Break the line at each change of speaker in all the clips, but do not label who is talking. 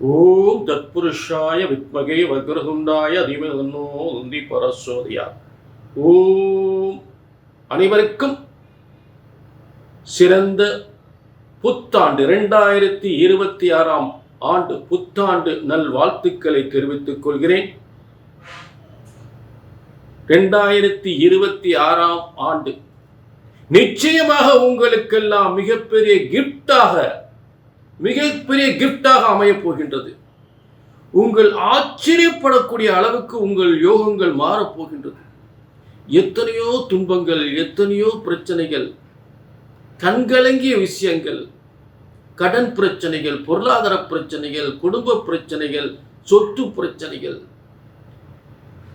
ஓம் தத்புருஷாய வித்மகே வக்ரதுண்டாய அதிமதன்னோ உந்தி பரசோதியா ஓம் அனைவருக்கும் சிறந்த புத்தாண்டு இரண்டாயிரத்தி இருபத்தி ஆறாம் ஆண்டு புத்தாண்டு நல் வாழ்த்துக்களை தெரிவித்துக் கொள்கிறேன். இரண்டாயிரத்தி இருபத்தி ஆறாம் ஆண்டு நிச்சயமாக உங்களுக்கெல்லாம் மிகப்பெரிய கிஃப்டாக மிகப்பெரிய கிஃப்டாக அமையப் போகின்றது. உங்கள் ஆச்சரியப்படக்கூடிய அளவுக்கு உங்கள் யோகங்கள் மாறப் போகின்றது. எத்தனையோ துன்பங்கள் எத்தனையோ பிரச்சனைகள் கண்கலங்கிய விஷயங்கள் கடன் பிரச்சனைகள் பொருளாதார பிரச்சனைகள் குடும்ப பிரச்சனைகள் சொத்து பிரச்சனைகள்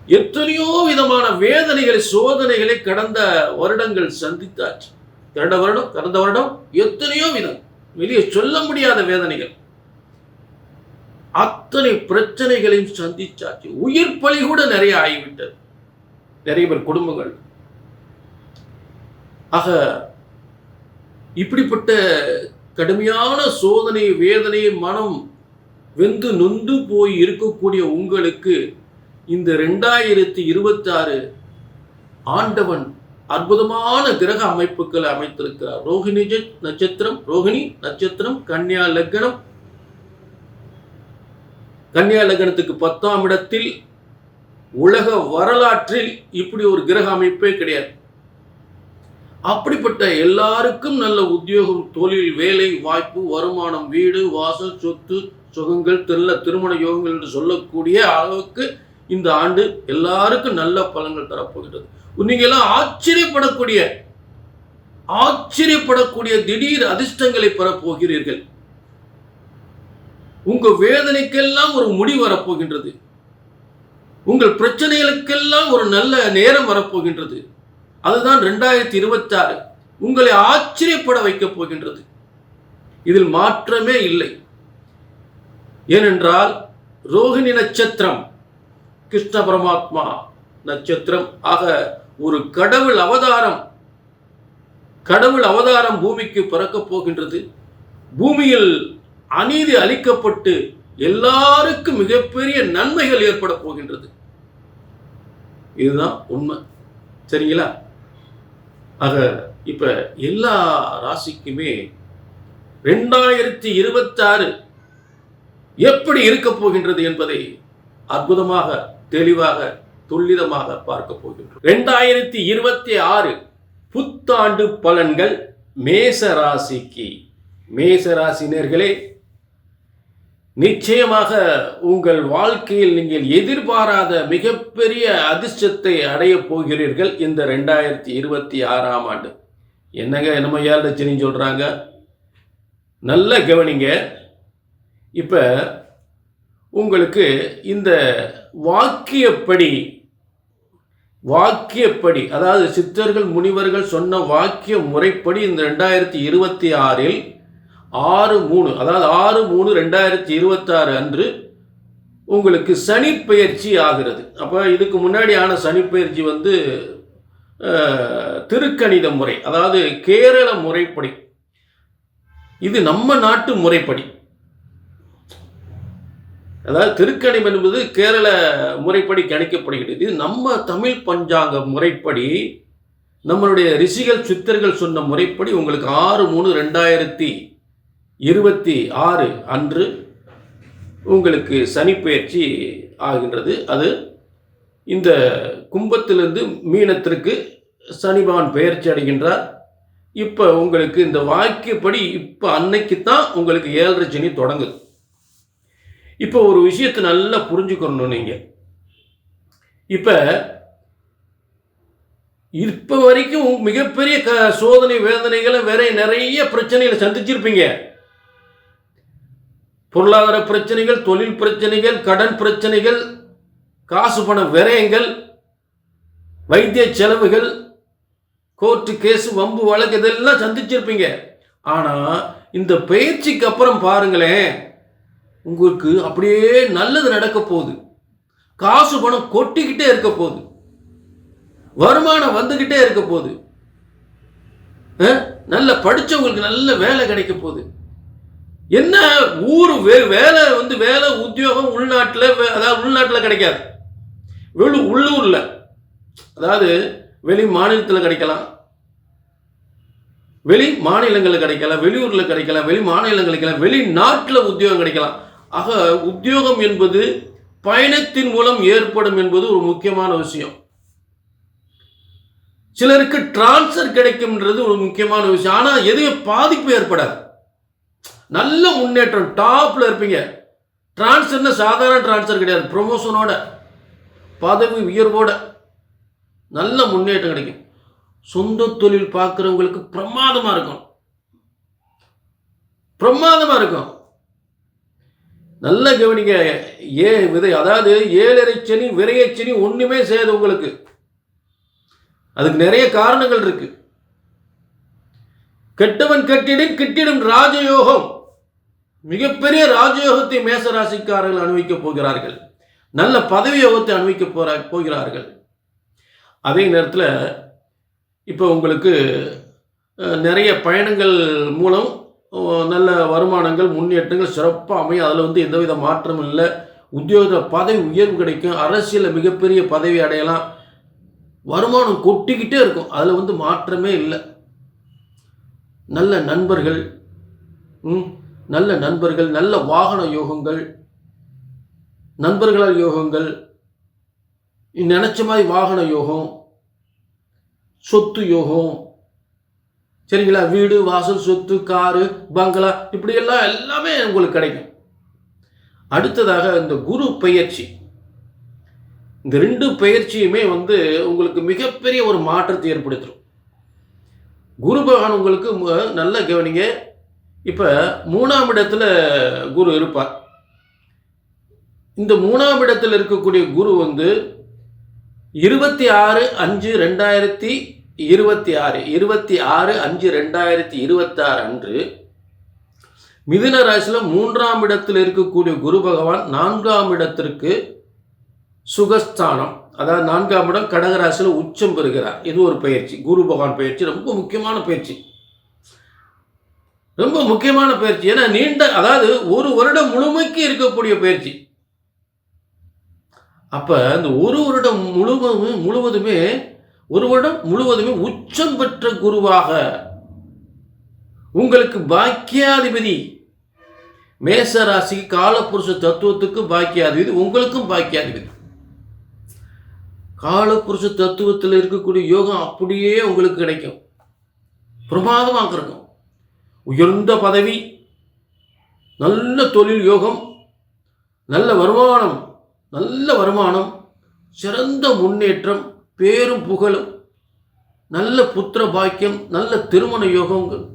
எத்தனையோ விதமான வேதனைகளை சோதனைகளை கடந்த வருடங்கள் சந்தித்தாச்சு. கடந்த வருடம் கடந்த வருடம் எத்தனையோ விதம். வெளியே சொல்ல முடியாத வேதனைகள். அத்தனை பிரச்சனைகளையும் சந்திச்சாச்சு. உயிர் பலி கூட நிறைய ஆகிவிட்டது. நிறைய பேர் குடும்பங்கள். ஆக இப்படிப்பட்ட கடுமையான சோதனை வேதனை மனம் வெந்து நொந்து போய் இருக்கக்கூடிய உங்களுக்கு இந்த ரெண்டாயிரத்தி இருபத்தி ஆறு ஆண்டவன் அற்புதமான கிரக அமைப்புகளை அமைத்திருக்கிறார். ரோஹிணி நட்சத்திரம் ரோஹிணி நட்சத்திரம் கன்னியா லக்னம். கன்னியா லக்னத்துக்கு பத்தாம் இடத்தில் உலக வரலாற்றில் இப்படி ஒரு கிரக அமைப்பே கிடையாது. அப்படிப்பட்ட எல்லாருக்கும் நல்ல உத்தியோகம் தொழில் வேலை வாய்ப்பு வருமானம் வீடு வாசல் சொத்து சுகங்கள் நல்ல திருமண யோகங்கள் என்று சொல்லக்கூடிய அளவுக்கு இந்த ஆண்டு எல்லாருக்கும் நல்ல பலன்கள் தரப்போகிறது நீங்க எல்லாம் ஆச்சரியப்படக்கூடிய ஆச்சரியப்படக்கூடிய திடீர் அதிர்ஷ்டங்களை பெறப்போகிறீர்கள். உங்க வேதனைக்கெல்லாம் ஒரு முடி வரப்போகின்றது. உங்கள் பிரச்சனைகளுக்கெல்லாம் ஒரு நல்ல நேரம் வரப்போகின்றது. அதுதான் ரெண்டாயிரத்தி இருபத்தாறு. உங்களை ஆச்சரியப்பட வைக்கப் போகின்றது. இதில் மாற்றமே இல்லை. ஏனென்றால் ரோஹிணி நட்சத்திரம் கிருஷ்ண பரமாத்மா நட்சத்திரம் ஆக ஒரு கடவுள் அவதாரம் கடவுள் அவதாரம் பூமிக்கு பிறக்கப் போகின்றது. பூமியில் அநீதி அளிக்கப்பட்டு எல்லாருக்கும் மிகப்பெரிய நன்மைகள் ஏற்பட போகின்றது. இதுதான் உண்மை. சரிங்களா? ஆக இப்ப எல்லா ராசிக்குமே ரெண்டாயிரத்தி இருபத்தாறு எப்படி இருக்க போகின்றது என்பதை அற்புதமாக தெளிவாக துல்லிதமாக பார்க்க போகின்றோம். ரெண்டாயிரத்தி இருபத்தி ஆறு புத்தாண்டு பலன்கள் மேச ராசிக்கு. மேச ராசினர்களே நிச்சயமாக உங்கள் வாழ்க்கையில் நீங்கள் எதிர்பாராத மிகப்பெரிய அதிர்ஷ்டத்தை அடைய போகிறீர்கள் இந்த ரெண்டாயிரத்தி இருபத்தி ஆறாம் ஆண்டு. என்னங்க என்னமோ ஏழு சொல்றாங்க. நல்ல கவனிங்க. இப்போ உங்களுக்கு இந்த வாக்கியப்படி வாக்கியப்படி அதாவது சித்தர்கள் முனிவர்கள் சொன்ன வாக்கிய முறைப்படி இந்த ரெண்டாயிரத்தி இருபத்தி ஆறில் ஆறு மூணு அதாவது ஆறு மூணு ரெண்டாயிரத்தி இருபத்தாறு அன்று உங்களுக்கு சனிப்பெயர்ச்சி ஆகிறது. அப்போ இதுக்கு முன்னாடி ஆன சனிப்பெயர்ச்சி வந்து திருக்கணித முறை அதாவது கேரள முறைப்படி. இது நம்ம நாட்டு முறைப்படி. அதாவது திருக்கணிம் என்பது கேரள முறைப்படி கணிக்கப்படுகிறது. இது நம்ம தமிழ் பஞ்சாங்க முறைப்படி நம்மளுடைய ரிஷிகள் சித்தர்கள் சொன்ன முறைப்படி உங்களுக்கு ஆறு மூணு ரெண்டாயிரத்தி இருபத்தி ஆறு அன்று உங்களுக்கு சனிப்பெயர்ச்சி ஆகின்றது. அது இந்த கும்பத்திலிருந்து மீனத்திற்கு சனிபகவான் பெயர்ச்சி அடைகின்றார். இப்போ உங்களுக்கு இந்த வாக்கியப்படி இப்போ அன்னைக்கு தான் உங்களுக்கு ஏழரை சனி தொடங்குது. இப்போ ஒரு விஷயத்தை நல்லா புரிஞ்சுக்கணும் நீங்கள் இப்போ இப்போ வரைக்கும் மிகப்பெரிய க சோதனை வேதனைகளை வேற நிறைய பிரச்சனைகளை சந்திச்சிருப்பீங்க. பொருளாதார பிரச்சனைகள் தொழில் பிரச்சனைகள் கடன் பிரச்சனைகள் காசு பண விரயங்கள் வைத்திய செலவுகள் கோர்ட்டு கேஸு வம்பு வழக்கு இதெல்லாம் சந்திச்சிருப்பீங்க. ஆனால் இந்த பயிற்சிக்கு அப்புறம் பாருங்களேன் உங்களுக்கு அப்படியே நல்லது நடக்க போகுது. காசு பணம் கொட்டிக்கிட்டே இருக்க போகுது. வருமானம் வந்துக்கிட்டே இருக்க போகுது. நல்ல படித்தவங்களுக்கு நல்ல வேலை கிடைக்க போகுது. என்ன ஊர் வே வேலை வந்து வேலை உத்தியோகம் உள்நாட்டில் அதாவது உள்நாட்டில் கிடைக்காது. வெளி உள்ளூரில். அதாவது வெளி மாநிலத்தில் கிடைக்கலாம். வெளி மாநிலங்களில் கிடைக்கலாம். வெளியூரில் கிடைக்கலாம். வெளி மாநிலங்கள் கிடைக்கலாம். வெளிநாட்டில் உத்தியோகம் கிடைக்கலாம். ஆக உத்தியோகம் என்பது பயணத்தின் மூலம் ஏற்படும் என்பது ஒரு முக்கியமான விஷயம். சிலருக்கு டிரான்ஸ்ஃபர் கிடைக்கும்ன்றது ஒரு முக்கியமான விஷயம். ஆனால் எதுவும் பாதிப்பு ஏற்படாது. நல்ல முன்னேற்றம் டாப்பில் இருப்பீங்க. டிரான்ஸ்ஃபர்னா சாதாரண டிரான்ஸ்ஃபர் கிடையாது. ப்ரொமோஷனோட பதவி உயர்வோட நல்ல முன்னேற்றம் கிடைக்கும். சொந்த தொழில் பார்க்குறவங்களுக்கு பிரமாதமாக இருக்கும். பிரமாதமாக இருக்கும். நல்ல கவனிங்க ஏ விதை அதாவது ஏழரை சனி விரைய சனி ஒன்றுமே செய்யாது உங்களுக்கு. அதுக்கு நிறைய காரணங்கள் இருக்கு. கெட்டவன் கட்டிடும் கிட்டிடும் ராஜயோகம். மிகப்பெரிய ராஜயோகத்தை மேச ராசிக்காரர்கள் அனுபவிக்கப் போகிறார்கள். நல்ல பதவி யோகத்தை அனுபவிக்க போற போகிறார்கள். அதே நேரத்தில் இப்போ உங்களுக்கு நிறைய பயணங்கள் மூலம் நல்ல வருமானங்கள் முன்னேற்றங்கள் சிறப்பாக அமையும். அதில் வந்து எந்தவித மாற்றமும் இல்லை. உத்தியோக பதவி உயர்வு கிடைக்கும். அரசியலில் மிகப்பெரிய பதவி அடையலாம். வருமானம் கொட்டிக்கிட்டே இருக்கும். அதில் வந்து மாற்றமே இல்லை. நல்ல நண்பர்கள் ம், நல்ல நண்பர்கள் நல்ல வாகன யோகங்கள் நண்பர்களால் யோகங்கள் நினச்ச மாதிரி வாகன யோகம் சொத்து யோகம் சரிங்களா? வீடு வாசல் சொத்து காரு பங்களா இப்படியெல்லாம் எல்லாமே உங்களுக்கு கிடைக்கும். அடுத்ததாக இந்த குரு பயிற்சி இந்த ரெண்டு பயிற்சியுமே வந்து உங்களுக்கு மிகப்பெரிய ஒரு மாற்றத்தை ஏற்படுத்தும் குரு பகவான் உங்களுக்கு நல்ல கவனிங்க. இப்போ மூணாம் இடத்துல குரு இருப்பார். இந்த மூணாம் இடத்தில் இருக்கக்கூடிய குரு வந்து இருபத்தி ஆறு அஞ்சு ரெண்டாயிரத்தி இருபத்தி ஆறு இருபத்தி ஆறு அஞ்சு ரெண்டாயிரத்தி இருபத்தாறு அன்று மிதுன ராசியில் மூன்றாம் இடத்தில் இருக்கக்கூடிய குரு பகவான் நான்காம் இடத்திற்கு சுகஸ்தானம். அதாவது நான்காம் இடம் கடகராசியில் உச்சம் பெறுகிறார். இது ஒரு பயிற்சி. குரு பகவான் பயிற்சி ரொம்ப முக்கியமான பயிற்சி. ரொம்ப முக்கியமான பயிற்சி. ஏன்னா நீண்ட அதாவது ஒரு வருடம் முழுமைக்கு இருக்கக்கூடிய பயிற்சி. அப்போ இந்த ஒரு வருடம் முழுவதும் முழுவதுமே ஒரு வருடம் முழுவதுமே உச்சம் பெற்ற குருவாக உங்களுக்கு பாக்கியாதிபதி மேச ராசிக்கு காலப்புருஷ தத்துவத்துக்கு பாக்கியாதிபதி உங்களுக்கும் பாக்கியாதிபதி. காலப்புருஷ தத்துவத்தில் இருக்கக்கூடிய யோகம் அப்படியே உங்களுக்கு கிடைக்கும். பிரமாதமாக இருக்கும் உயர்ந்த பதவி நல்ல தொழில் யோகம் நல்ல வருமானம் நல்ல வருமானம் சிறந்த முன்னேற்றம் பேரும் புகழும். நல்ல புத்திர பாக்கியம் நல்ல திருமண யோகங்கள்.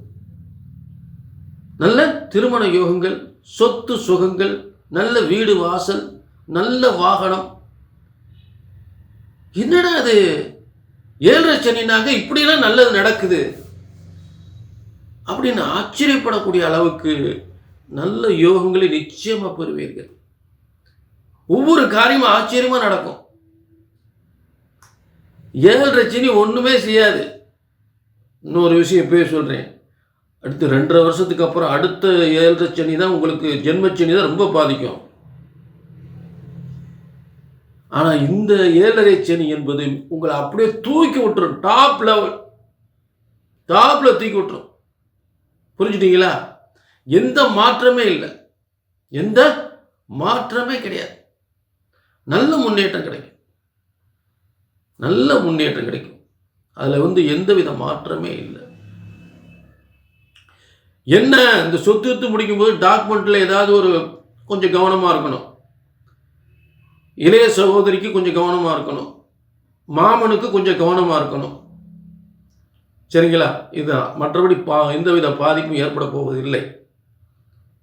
நல்ல திருமண யோகங்கள் சொத்து சுகங்கள் நல்ல வீடு வாசல் நல்ல வாகனம். என்னடா அது ஏழரை சனினாக இப்படியெல்லாம் நல்லது நடக்குது. அப்படின்னு ஆச்சரியப்படக்கூடிய அளவுக்கு நல்ல யோகங்களை நிச்சயமாக பெறுவீர்கள். ஒவ்வொரு காரியமும் ஆச்சரியமாக நடக்கும். ஏழரை சனி ஒன்றுமே செய்யாது. இன்னொரு விஷயம் இப்பயே சொல்கிறேன் அடுத்து ரெண்டரை வருஷத்துக்கு அப்புறம் அடுத்த ஏழரை சனி தான் உங்களுக்கு ஜென்மச்சனி தான் ரொம்ப பாதிக்கும். ஆனால் இந்த ஏழரை சனி என்பது உங்களை அப்படியே தூக்கி விட்டுரும். டாப் லெவல் டாப்பில் தூக்கி விட்டுரும். புரிஞ்சுட்டீங்களா? எந்த மாற்றமே இல்லை. எந்த மாற்றமே கிடையாது. நல்ல முன்னேற்றம் கிடைக்கும். நல்ல முன்னேற்றம் கிடைக்கும். அதில் வந்து எந்தவித மாற்றமே இல்லை. என்ன இந்த சொத்து வித்து முடிக்கும்போது டாக்குமெண்ட்டில் ஏதாவது ஒரு கொஞ்சம் கவனமாக இருக்கணும். இளைய சகோதரிக்கு கொஞ்சம் கவனமாக இருக்கணும். மாமனுக்கு கொஞ்சம் கவனமாக இருக்கணும். சரிங்களா? இதுதான். மற்றபடி பா எந்தவித பாதிப்பும் ஏற்பட போவதில்லை.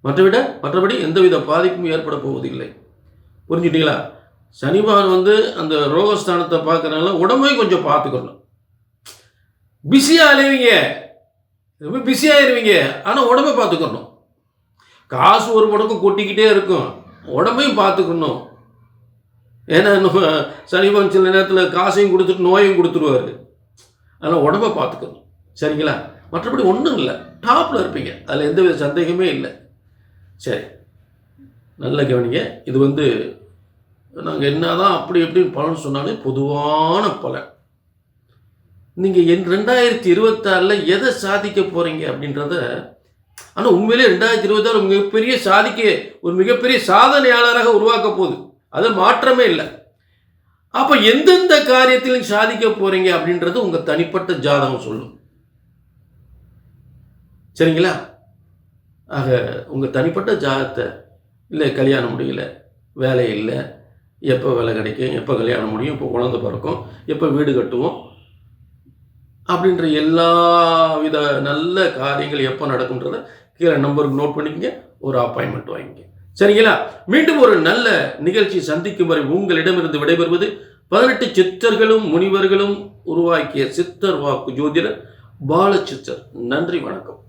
மற்றவிட மற்றபடி எந்தவித பாதிப்பும் ஏற்பட போவதில்லை. புரிஞ்சுட்டீங்களா? சனி பகவான் வந்து அந்த ரோகஸ்தானத்தை பார்க்கறனால உடம்பையும் கொஞ்சம் பார்த்துக்கணும். பிஸியாக அலைவீங்க ரொம்ப பிஸியாகிடுவீங்க ஆனால் உடம்பை பார்த்துக்கணும். காசு ஒரு படக்கம் கொட்டிக்கிட்டே இருக்கும். உடம்பையும் பார்த்துக்கணும். ஏன்னா நம்ம சனி பகவான் சில நேரத்தில் காசையும் கொடுத்துட்டு நோயும் கொடுத்துருவாரு. அதனால் உடம்பை பார்த்துக்கணும். சரிங்களா? மற்றபடி ஒன்றும் இல்லை. டாப்பில் இருப்பீங்க. அதில் எந்தவித சந்தேகமே இல்லை. சரி. நல்ல கவனிங்க. இது வந்து நாங்கள் என்ன தான் அப்படி எப்படின்னு பலன் சொன்னாலே பொதுவான பலன். நீங்கள் என் ரெண்டாயிரத்தி இருபத்தாறில் எதை சாதிக்க போகிறீங்க அப்படின்றத ஆனால் உண்மையிலே ரெண்டாயிரத்தி இருபத்தாறு மிகப்பெரிய சாதிக்க ஒரு மிகப்பெரிய சாதனையாளராக உருவாக்க போகுது. அது மாற்றமே இல்லை. அப்போ எந்தெந்த காரியத்திலும் சாதிக்க போகிறீங்க அப்படின்றது உங்கள் தனிப்பட்ட ஜாதகம் சொல்லும். சரிங்களா? ஆக உங்கள் தனிப்பட்ட ஜாதகத்தை இல்லை கல்யாணம் முடியல வேலை இல்லை எப்போ வேலை கிடைக்கும் எப்போ கல்யாணம் முடியும் இப்போ குழந்தை பிறக்கும் எப்போ வீடு கட்டுவோம் அப்படின்ற எல்லா வித நல்ல காரியங்கள் எப்போ நடக்கும்ன்றத கீழே நம்பருக்கு நோட் பண்ணிக்கங்க ஒரு அப்பாயின்மெண்ட் வாங்கிங்க சரிங்களா? மீண்டும் ஒரு நல்ல நிகழ்ச்சி சந்திக்கும் வரை உங்களிடமிருந்து விடைபெறுவது பதினெட்டு சித்தர்களும் முனிவர்களும் உருவாக்கிய சித்தர் வாக்கு ஜோதிடர் பாலச்சித்தர் நன்றி வணக்கம்.